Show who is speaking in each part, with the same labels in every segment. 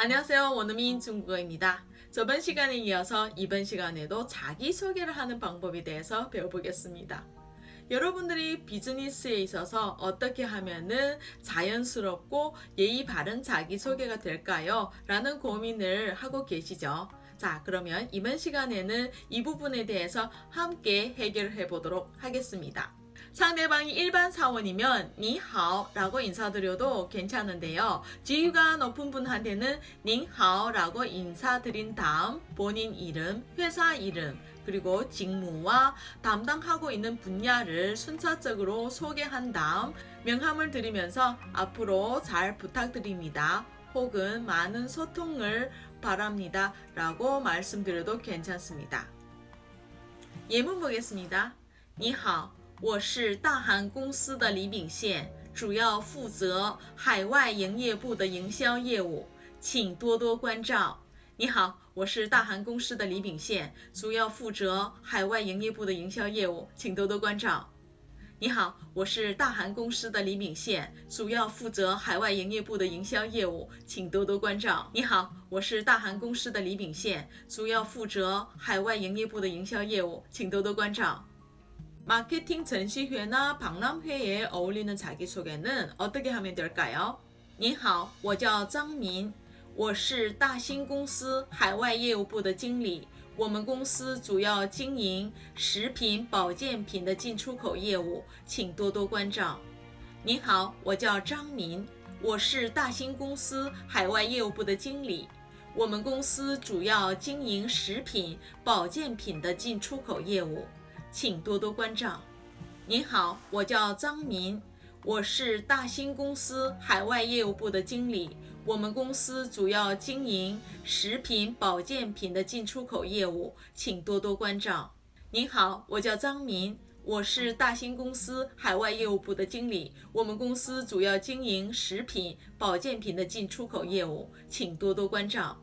Speaker 1: 안녕하세요. 원어민 중국어입니다. 저번 시간에 이어서 이번 시간에도 자기소개를 하는 방법에 대해서 배워보겠습니다. 여러분들이 비즈니스에 있어서 어떻게 하면은 자연스럽고 예의 바른 자기소개가 될까요? 라는 고민을 하고 계시죠. 자, 그러면 이번 시간에는 이 부분에 대해서 함께 해결해 보도록 하겠습니다. 상대방이 일반 사원이면 니하오라고 인사드려도 괜찮은데요. 지위가 높은 분한테는 닝하오라고 인사드린 다음 본인 이름, 회사 이름, 그리고 직무와 담당하고 있는 분야를 순차적으로 소개한 다음 명함을 드리면서 앞으로 잘 부탁드립니다. 혹은 많은 소통을 바랍니다. 라고 말씀드려도 괜찮습니다. 예문 보겠습니다. 你好，我是大韩公司的李炳宪，主要负责海外营业部的营销业务，请多多关照。你好，我是大韩公司的李炳宪，主要负责海外营业部的营销业务，请多多关照。你好，我是大韩公司的李炳宪，主要负责海外营业部的营销业务，请多多关照。你好，我是大韩公司的李炳宪，主要负责海外营业部的营销业务，请多多关照。 마케팅 전시회나 박람회에 어울리는 자기소개는 어떻게 하면 될까요? 你好，我叫张民，我是大新公司海外业务部的经理。我们公司主要经营食品保健品的进出口业务，请多多关照。你好，我叫张民，我是大新公司海外业务部的经理。我们公司主要经营食品保健品的进出口业务。 请多多关照。您好，我叫张民，我是大新公司海外业务部的经理。我们公司主要经营食品保健品的进出口业务，请多多关照。您好，我叫张民，我是大新公司海外业务部的经理。我们公司主要经营食品保健品的进出口业务，请多多关照。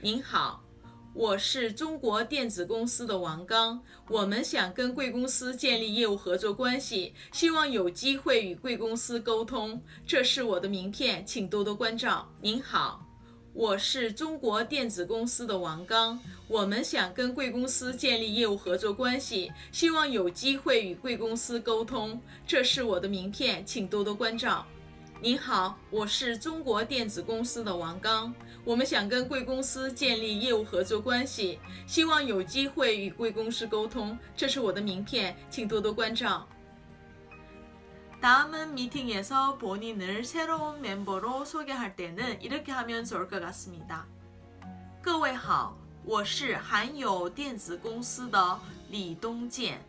Speaker 1: 您好。我是中国电子公司的王刚，我们想跟贵公司建立业务合作关系，希望有机会与贵公司沟通。这是我的名片，请多多关照。您好，我是中国电子公司的王刚，我们想跟贵公司建立业务合作关系，希望有机会与贵公司沟通。这是我的名片，请多多关照。您好，我是中国电子公司的王刚，我们想跟贵公司建立业务合作关系，希望有机会与贵公司沟通。这是我的名片，请多多关照。다음은미팅에서본인을새로운멤버로소개할때는이렇게하면좋을것같습니다各位好，我是韩友电子公司的李东建，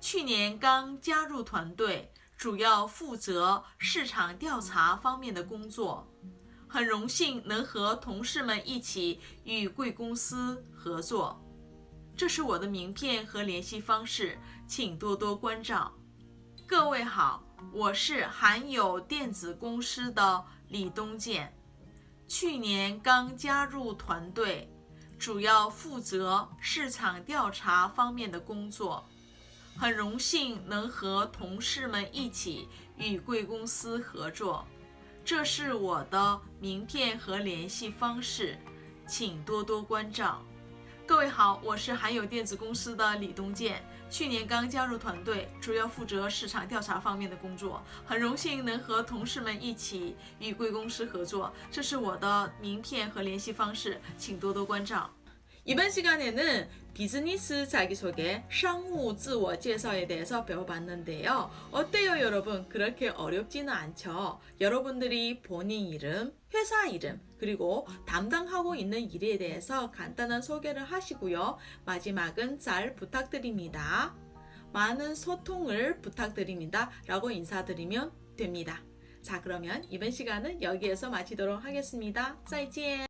Speaker 1: 去年刚加入团队。 主要负责市场调查方面的工作，很荣幸能和同事们一起与贵公司合作。这是我的名片和联系方式，请多多关照。各位好，我是韩有电子公司的李东建，去年刚加入团队，主要负责市场调查方面的工作。很荣幸能和同事们一起与贵公司合作，这是我的名片和联系方式，请多多关照。各位好，我是韩友电子公司的李东健，去年刚加入团队，主要负责市场调查方面的工作。很荣幸能和同事们一起与贵公司合作，这是我的名片和联系方式，请多多关照。 이번 시간에는 비즈니스 자기소개, 상호 즈워지에서에 대해서 배워봤는데요. 어때요, 여러분? 그렇게 어렵지는 않죠? 여러분들이 본인 이름, 회사 이름, 그리고 담당하고 있는 일에 대해서 간단한 소개를 하시고요. 마지막은 잘 부탁드립니다. 많은 소통을 부탁드립니다. 라고 인사드리면 됩니다. 자, 그러면 이번 시간은 여기에서 마치도록 하겠습니다. 再见!